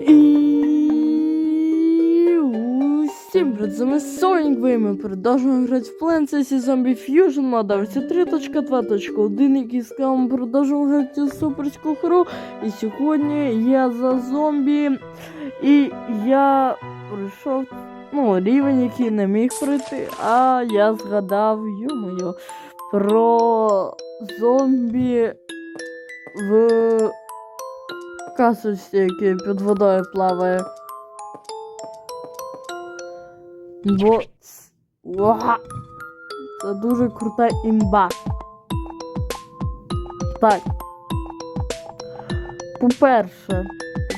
І усім вами Сонік Ви, ми продовжуємо грати в Plants vs. Zombie Fusion мода версія 3.2.1, який з вами продовжуємо грати у суперську гру. І сьогодні я за зомбі. І я пройшов ну, рівень, який не міг пройти, а я згадав, йо-моє, про зомбі в касочці, який під водою плаває. Бо Уа! це дуже крута імба. Так. По-перше,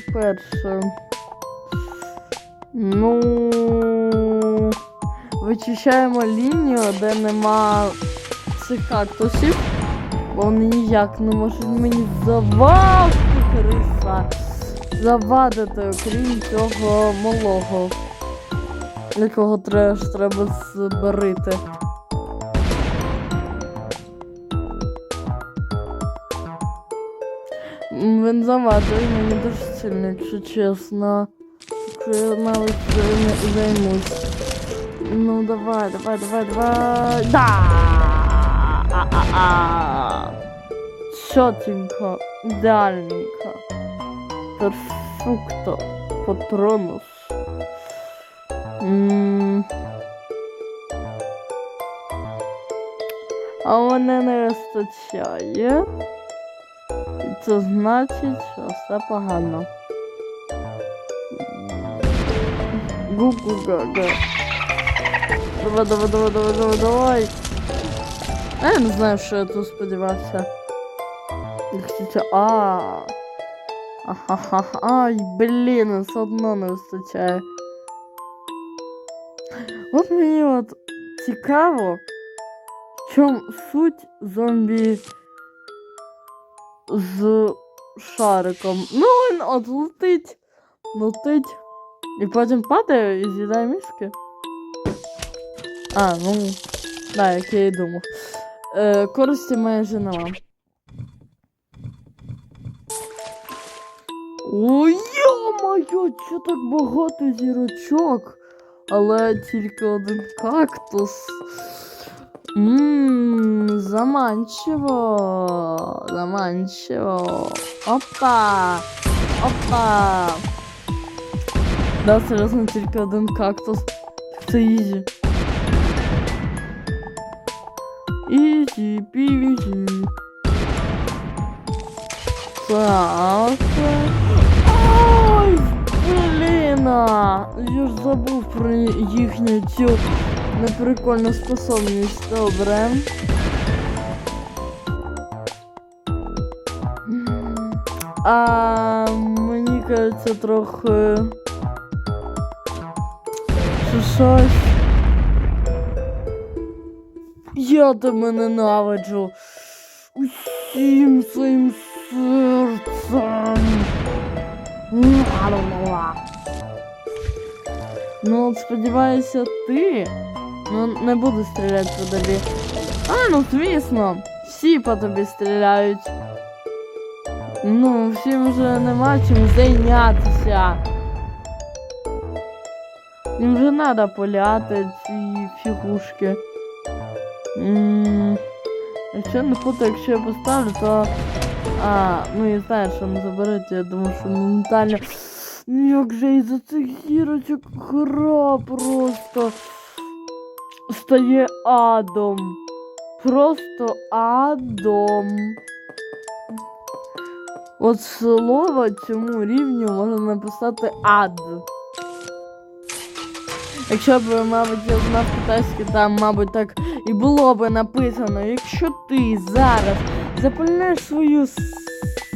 по-перше. Ну. Вичищаємо лінію, де нема цих кактусів. Вони ніяк не можуть мені завадити криса. Завадити, окрім цього малого. Якого треба, треба зберити. Він завадує мені дуже сильно, якщо чесно. Якщо я навіть не займусь. Ну давай, давай, давай, давай. Да! А-а-а! Чотенько, ідеальненько. Перфекто. Патронус. М. А мене не вистачає. І це значить, що все погано. Гу-гу-га-га. Давай, давай, давай, давай, давай, давай. Я не знаю, що я тут сподівався. Якщо. А. Ахахаха. Ай, блін, все одно не вистачає. От мені от цікаво, в чому суть зомбі з шариком. Ну, він от летить, летить, і потім падає і з'їдає мізки. А, ну, да, як я і думав. Е, користі майже нема. Ой, йо-моє, що так багато зірочок, але тільки один кактус. Ммм, заманчиво, заманчиво. Опа, опа. Да, серйозно, тільки один кактус. Це ізі. Ізі, пізі. Так. Ой, блін! Я ж забув про їхню цю неприкольну способність. Добре. А мені кажеться трохи. Що щось. Я тебе ненавиджу. Усім своїм серцем. Ну, от сподіваюся, ти. Ну, не буду стріляти по тобі. А, ну звісно, всі по тобі стріляють. Ну, всім вже нема чим зайнятися. Їм вже треба поляти ці фігушки. М, Якщо не путаю, якщо я поставлю, то. А, ну я знаю, що не заберете, я думаю, що моментально. Ну як же із-за цих гірочок гра просто стає адом. Просто адом. От слово цьому рівню можна написати ад. Якщо б, мабуть, я знав китайський, там, мабуть, так і було би написано, якщо ти зараз запальнеш свою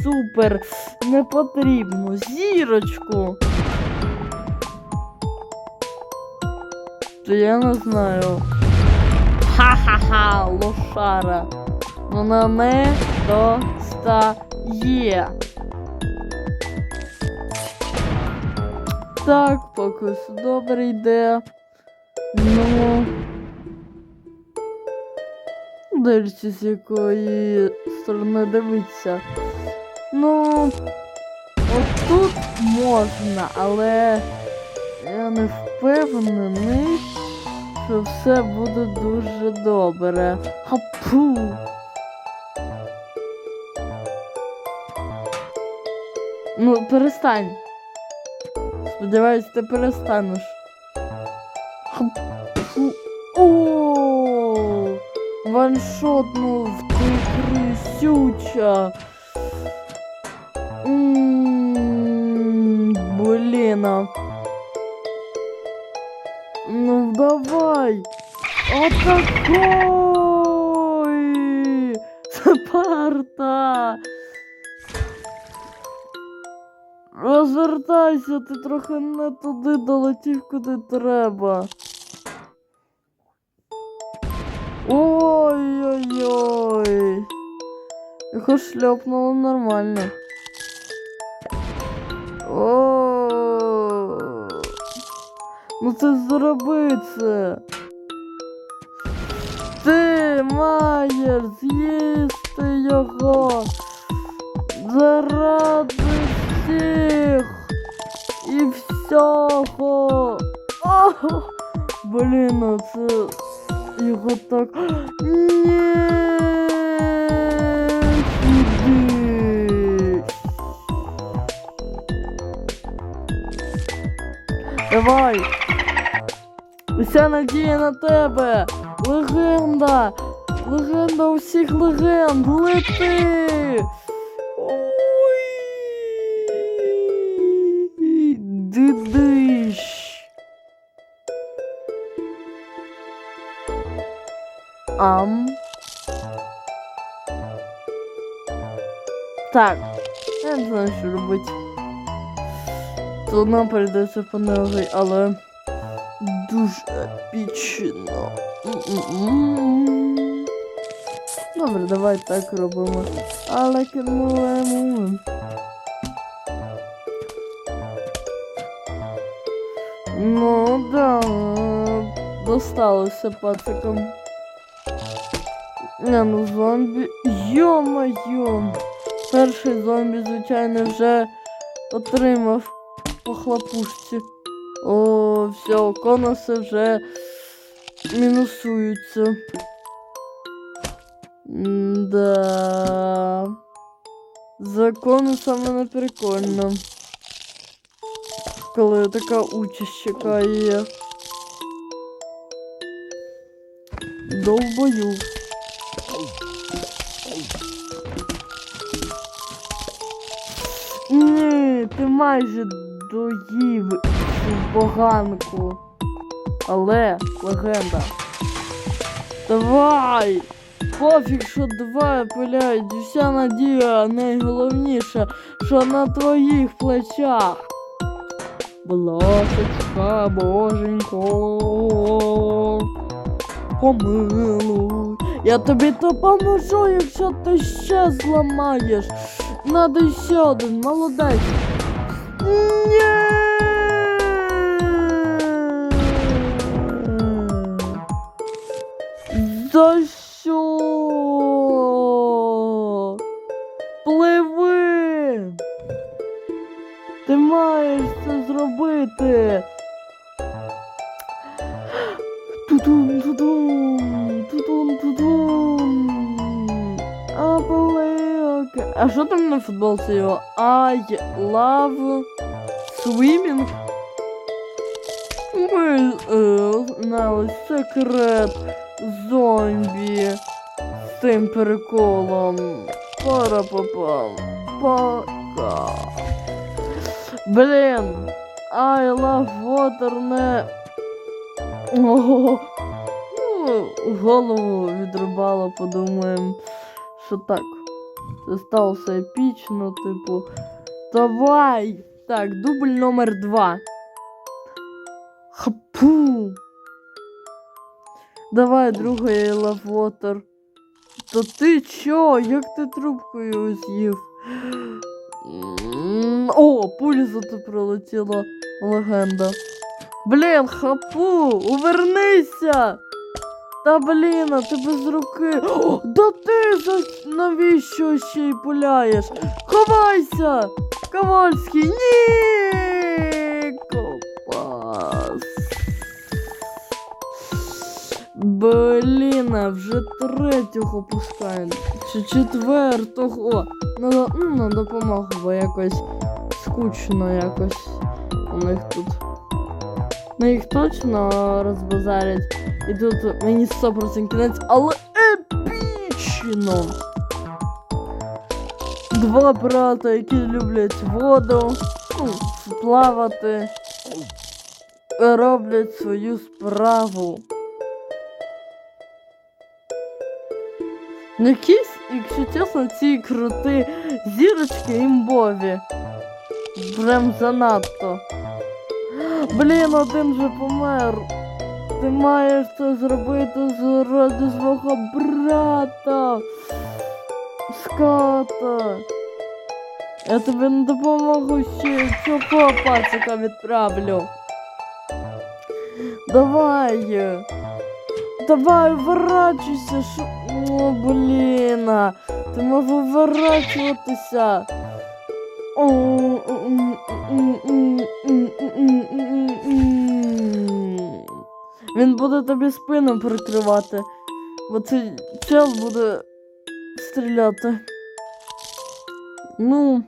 супер непотрібну зірочку. То я не знаю. Ха-ха-ха, лошара. Вона не достає. Так, поки все добре йде. Ну. Дивлячись, з якої сторони дивитися. Ну. От тут можна, але я не впевнений, що все буде дуже добре. Хапу. Ну, перестань. Сподіваюсь, ти перестанеш. Хапу. Ваншотнув ти крисюча. М, Блін. а. Ну давай. Атакуй! Спарта! Розвертайся, ти трохи не туди долетів, куди треба. Ой-ой-ой. Його шльопнуло нормально. О. Ну це зроби це. Ти маєш з'їсти його заради всіх і всього. О, блін, це його так. Ні. Давай. Уся надія на тебе. Легенда. Легенда усіх легенд. Лети. Ой. Дидиш. Ам. Так. Я не знаю, що робити. Нам передається панелей, але дуже епічно. Добре, давай так робимо. Але кінуємо. Ну да, досталося пацикам. Не, ну зомбі. Йо-моє! Перший зомбі, звичайно, вже отримав по хлопушці. О, все, конуси вже мінусуються. Да. За конусами не прикольно. Коли така участь чекає. Довбою. Ні, ти майже доїв поганку. Але легенда. Давай! Пофіг, що два пиляють, вся надія найголовніше, що на твоїх плечах. Бласочка, боженько, помилуй. Я тобі допоможу, якщо ти ще зламаєш. Надо ще один, молодець. За що? Пливи! Ти маєш це зробити. Тудум, тудум, А що там на футболці його? I love swimming. Ми е, знали секрет зомбі з цим приколом. Пара-папам. Пока. Блін. I love water не. Ого. Ну, голову відрубало, подумаємо, що так. Сталося епічно, типу. Давай! Так, дубль номер два. Хапу. Давай, другий лавотер. То ти чо? Як ти трубкою з'їв? О, пуля зато пролетіла. Легенда. Блін, хапу, увернися! Та блін, а ти без руки. О, да ти за навіщо ще й пуляєш? Ховайся! Ковальський, ні! Копас. Блін, а вже третього пускають. Чи четвертого. Надо, ну, на допомогу, бо якось скучно якось у них тут. Ну їх точно розбазарять. І тут мені 100% кінець, але епічно. Два брата, які люблять воду, ну, плавати, роблять свою справу. Ну, Якісь, якщо чесно, ці крути зірочки імбові. Прям занадто. Блін, один же помер. Ти маєш це зробити заради свого брата. Ската. Я тобі не допомогу ще цього пацика відправлю. Давай. Давай, ворачуйся, шо... О, блін. Ти можеш виворачуватися. О, він буде тобі спину прикривати, бо цей чел буде стріляти. Ну,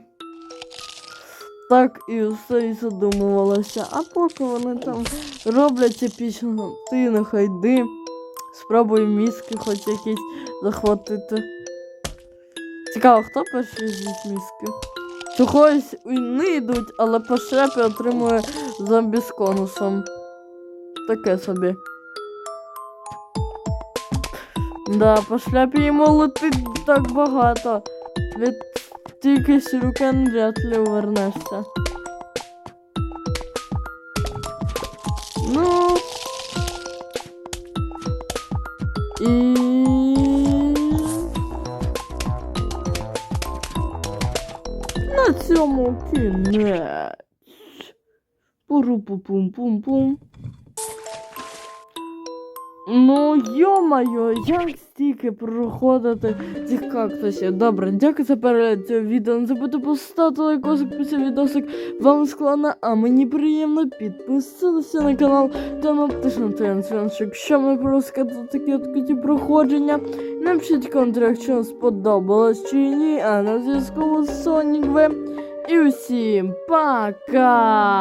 так і все і задумувалося. А поки вони там роблять епічно, ти нехай йди. Спробуй мізки хоч якісь захватити. Цікаво, хто перший з'їсть мізки? Чогось не йдуть, але по шляпі отримує зомбі з конусом. Таке собі. Да, по шляпі йому летить так багато. Від тільки сюрюкен вряд ли увернешся. Ну. І... На цьому кінець. Пуру-пу-пум-пум-пум. Ну, йо-моє, як стільки проходити цих кактусів. Добре, дякую за перегляд цього відео. Не забудьте поставити лайкосик цей відосик. Вам складно, а мені приємно підписатися на канал та напишіть трансференс, якщо ми пропускати такі от круті проходження. Напишіть в коментарях, чи вам сподобалось чи ні, а на зв'язку Сонік Ви. І усім пока!